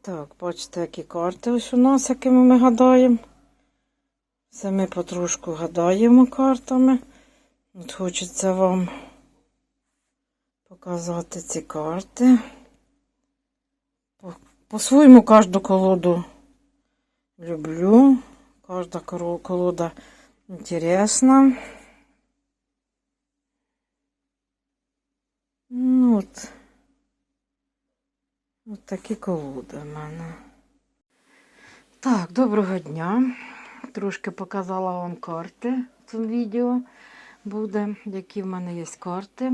Так, бачите, які карти ось у нас, якими ми гадаємо. Це ми потрошку гадаємо картами. От хочеться вам показати ці карти. По- По-своєму кожну колоду люблю. Кожна колода інтересна. Ну от. От такі колоди в мене. Так, доброго дня. Трошки показала вам карти в цьому відео. Буде, які в мене є карти,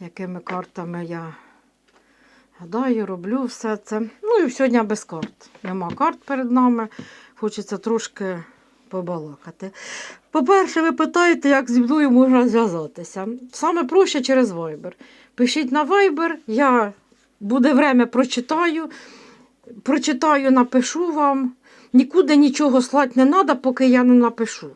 якими картами я гадаю, роблю все це. Ну і сьогодні без карт. Нема карт перед нами. Хочеться трошки побалакати. По-перше, ви питаєте, як зі мною можна зв'язатися. Саме проще через Viber. Пишіть на Viber, я буде время, прочитаю. Прочитаю, напишу вам. Нікуди нічого слати не треба, поки я не напишу.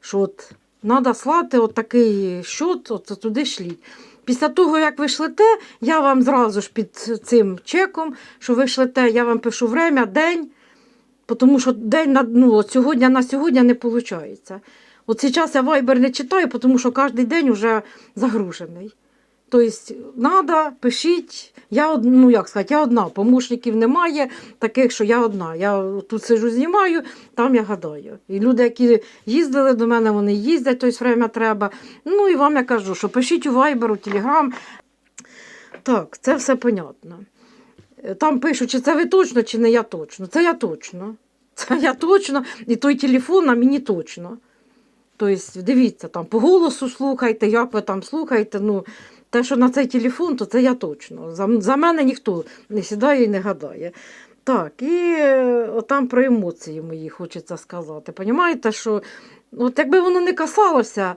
Що от треба слати от такий щот, от туди шліть. Після того, як ви шлете, я вам зразу ж під цим чеком, що ви шлете, я вам пишу время, день, тому що день на, ну, от сьогодні на сьогодні не виходить. От зараз я Viber не читаю, тому що кожен день вже загружений. Тобто, треба, пишіть. Я ну, як сказати, я одна, помощників немає, таких, що я одна. Я тут сижу, знімаю, там я гадаю. І люди, які їздили до мене, вони їздять, тобто время треба. Ну і вам я кажу, що пишіть у Viber, у Telegram. Так, це все понятно. Там пишуть, чи це ви точно, чи не я точно. Це я точно. Це я точно, і той телефон на мені точно. Тобто, дивіться, там по голосу слухайте, як ви там слухаєте. Ну, те, що на цей телефон, то це я точно. За, за мене ніхто не сідає і не гадає. Так, і е, там про емоції мої хочеться сказати. Понімаєте, що от якби воно не касалося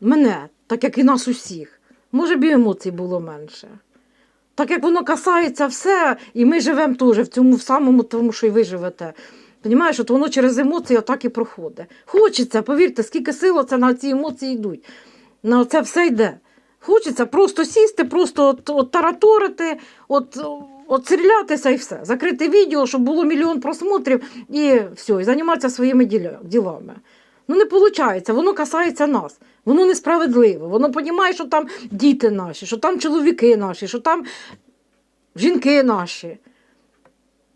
мене, так як і нас усіх, може б і емоцій було менше. Так як воно касається все, і ми живемо теж в цьому самому тому, що і ви живете. Понімаєш, от воно через емоції отак і проходить. Хочеться, повірте, скільки сил це на ці емоції йдуть. На це все йде. Хочеться просто сісти, просто от, от тараторити, от, от стрілятися і все. Закрити відео, щоб було мільйон просмотрів і все, і займатися своїми ділами. Ну не виходить, воно касається нас. Воно несправедливе. Воно розуміє, що там діти наші, що там чоловіки наші, що там жінки наші.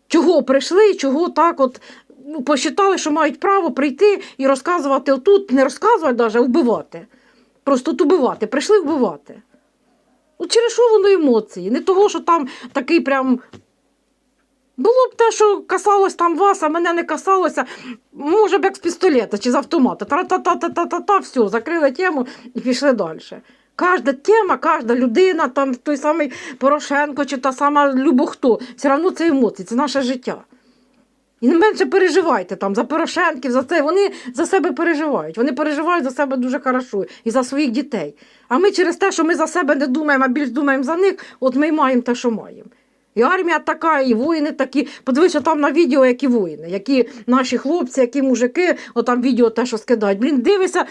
Чого прийшли, чого так от ну, посчитали, що мають право прийти і розказувати отут, не розказувати навіть, а вбивати. Просто убивати. Прийшли вбивати. От через що воно емоції? Не того, що там такий прям. Було б те, що касалось там вас, а мене не касалося, може б як з пістолета чи з автомата. Та-та-та-та-та-та, все, закрили тему і пішли далі. Кожна тема, кожна людина, там той самий Порошенко чи та сама Любохто, все одно це емоції, це наше життя. І не менше переживайте там за Порошенків, за це. Вони за себе переживають. Вони переживають за себе дуже хорошо і за своїх дітей. А ми через те, що ми за себе не думаємо, а більш думаємо за них, от ми й маємо те, що маємо. І армія така, і воїни такі. Подивися там на відео, які воїни, які наші хлопці, які мужики, отам відео те, що скидають. Блін, дивися,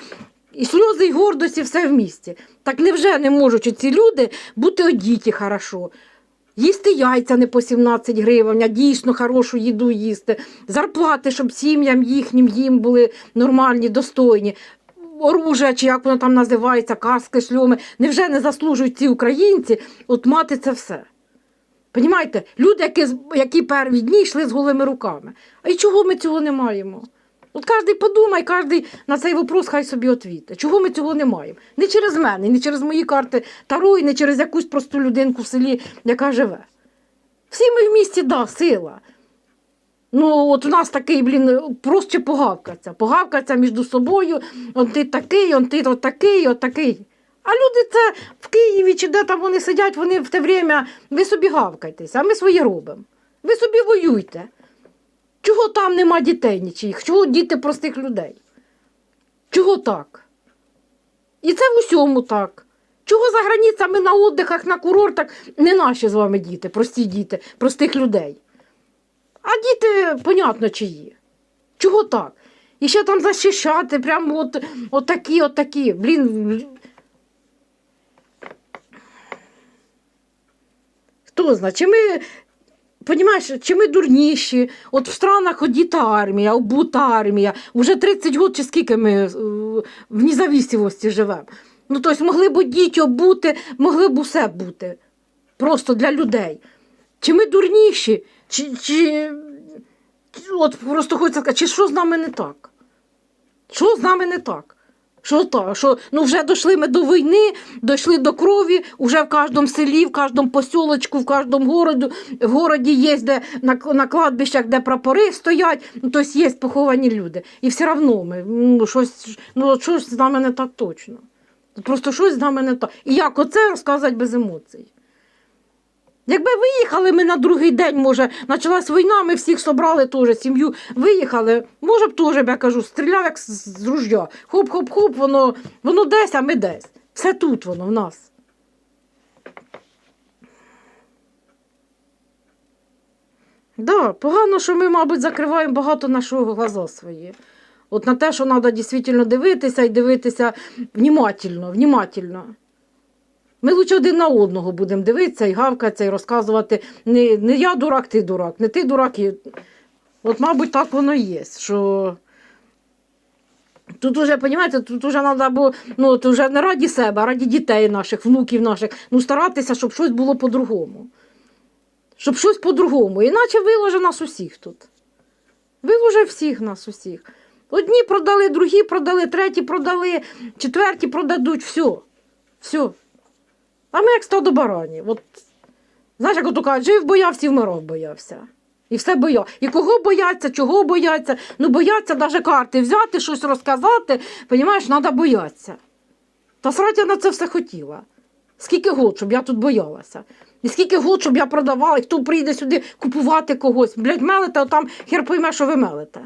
і сльози, і гордості, все в місті. Так невже не можуть ці люди бути одіті хорошо? Їсти яйця не по 17 гривень, а дійсно хорошу їду їсти, зарплати, щоб сім'ям їхнім їм були нормальні, достойні. Оружя, чи як воно там називається, каски, шльоми. Невже не заслужують ці українці от мати це все? Понімаєте, люди, які, які перві дні йшли з голими руками. А й чого ми цього не маємо? От кожен подумай, кожен на цей вопрос хай собі відвіте. Чого ми цього не маємо? Не через мене, не через мої карти Таро, і не через якусь просту людинку в селі, яка живе. Всі ми в місті, да, сила. Ну, от у нас такий, блін, просто погавкаться. Погавкаться між собою, он ти такий, он ти от такий. А люди це в Києві чи де там вони сидять, вони в те время, ви собі гавкайтеся, а ми свої робимо. Ви собі воюйте. Чого там нема дітей нічих? Чого діти простих людей? Чого так? І це в усьому так. Чого за границями на отдихах, на курортах не наші з вами діти, прості діти, простих людей? А діти, понятно, чиї. Чого так? І ще там захищати, прямо от, от такі, от такі. Блін. Хто знає, чи ми Понімаєш, чи ми дурніші? От в странах одіта армія, обута армія. Уже 30 років чи скільки ми е, в независимості живемо. Ну, тобто могли б діти обути, могли б усе бути. Просто для людей. Чи ми дурніші? Чи, чи... От просто хочеться сказати, чи що з нами не так? Що з нами не так? Що так? Що, ну вже дійшли ми до війни, дійшли до крові, вже в кожному селі, в кожному посілочку, в кожному городі, в городі є, де на, на кладбищах, де прапори стоять, ну, тобто є поховані люди. І все одно ми, ну, щось, ну, щось з нами не так точно. Просто щось з нами не так. І як оце розказати без емоцій? Якби виїхали ми на другий день, може, почалась війна, ми всіх собрали теж, сім'ю виїхали, може б теж, я кажу, стріляв як з, ружья. Хоп-хоп-хоп, воно, воно десь, а ми десь. Все тут воно в нас. Да, погано, що ми, мабуть, закриваємо багато нашого глаза свої. От на те, що треба дійсно дивитися і дивитися внімательно, внімательно. Ми лучше один на одного будемо дивитися і гавкатися, і розказувати. Не, не я дурак, ти дурак, не ти дурак. І... От, мабуть, так воно і є. Що... Тут уже, розумієте, тут вже треба було, ну, от вже не раді себе, а раді дітей наших, внуків наших, ну, старатися, щоб щось було по-другому. Щоб щось по-другому. Іначе виложе нас усіх тут. Виложе всіх нас усіх. Одні продали, другі продали, треті продали, четверті продадуть, все. Все. А ми як стадо баранів. От, знаєш, як ото кажуть, жив боявся і вмирав боявся. І все боя. І кого бояться, чого бояться. Ну, бояться навіть карти взяти, щось розказати. Понімаєш, треба боятися. Та срать я на це все хотіла. Скільки год, щоб я тут боялася. І скільки год, щоб я продавала, і хто прийде сюди купувати когось. Блядь, мелите, а там хер пойме, що ви мелите.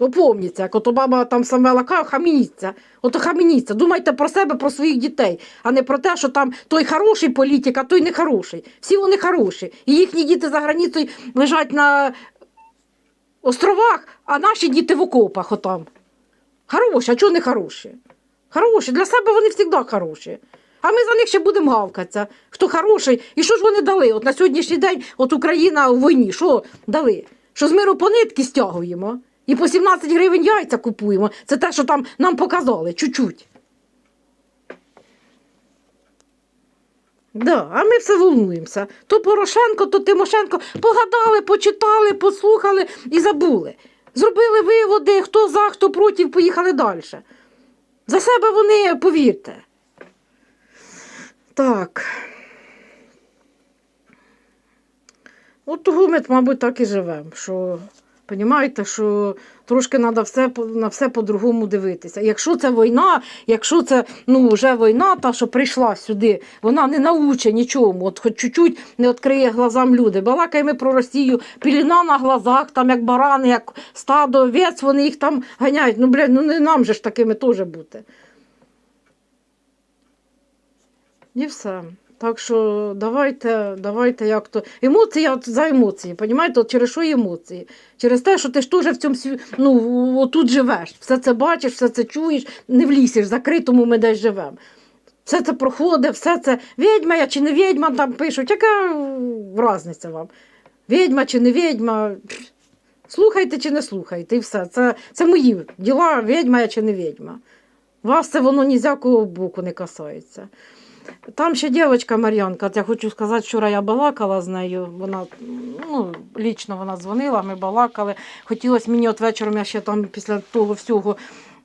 Опомніться, як ото баба там Самвела каже, хамініться. Ото хамініться. Думайте про себе, про своїх дітей, а не про те, що там той хороший політик, а той не хороший. Всі вони хороші. І їхні діти за границею лежать на островах, а наші діти в окопах отам. Хороші, а чого не хороші? Хороші, для себе вони завжди хороші. А ми за них ще будемо гавкатися. Хто хороший, і що ж вони дали? От на сьогоднішній день, от Україна у війні, що дали? Що з миру по нитки стягуємо? І по 17 гривень яйця купуємо. Це те, що там нам показали, чуть-чуть. Да, а ми все волнуємося. То Порошенко, то Тимошенко погадали, почитали, послухали і забули. Зробили виводи, хто за, хто проти, поїхали далі. За себе вони, повірте. Так. От того мабуть, так і живемо. Що, понімаєте, що трошки треба все, на все по-другому дивитися. Якщо це війна, якщо це ну, вже війна, та, що прийшла сюди, вона не научить нічому, от хоч чуть-чуть не відкриє глазам люди. Балакаємо про Росію, піліна на глазах, там як барани, як стадо овець, вони їх там ганяють. Ну, блядь, ну не нам же ж такими теж бути. І все. Так що давайте, давайте як то. Емоції от за емоції, понімаєте? От через що емоції? Через те, що ти ж теж в цьому сві- ну, отут живеш. Все це бачиш, все це чуєш, не в лісі, ж закритому ми десь живемо. Все це проходить, все це відьма я чи не відьма, там пишуть, яка різниця вам? Відьма чи не відьма? Слухайте чи не слухайте, і все. Це, це мої діла, відьма я чи не відьма. Вас це воно ні з якого боку не касається. Там ще дівчинка Мар'янка, я хочу сказати, вчора я балакала з нею. Вона ну, лічно вона дзвонила, ми балакали. Хотілося мені от вечором, я ще там після того всього,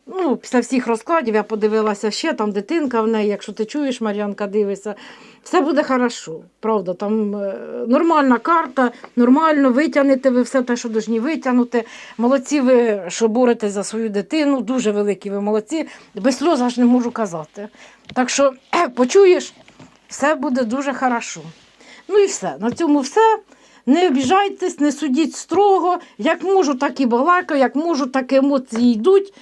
ну, після всіх розкладів я подивилася ще там дитинка в неї. Якщо ти чуєш, Мар'янка дивишся, все буде хорошо. Правда, там е, нормальна карта, нормально витягнете ви все те, що повинні витягнути. Молодці ви, що боретесь за свою дитину, дуже великі ви молодці. Без сльоз аж не можу казати. Так що почуєш, все буде дуже хорошо. Ну і все. На цьому все. Не обіжайтесь, не судіть строго. Як можу, так і балакаю, як можу, так і емоції йдуть.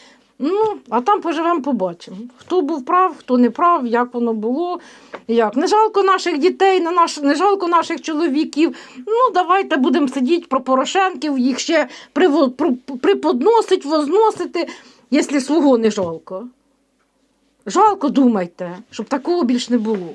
Ну, а там поживемо, побачимо. Хто був прав, хто не прав, як воно було. Як. Не жалко наших дітей, не, наш, не жалко наших чоловіків. Ну, давайте будемо сидіти про Порошенків, їх ще приво- приподносить, возносити, якщо свого не жалко. Жалко думайте, щоб такого більш не було.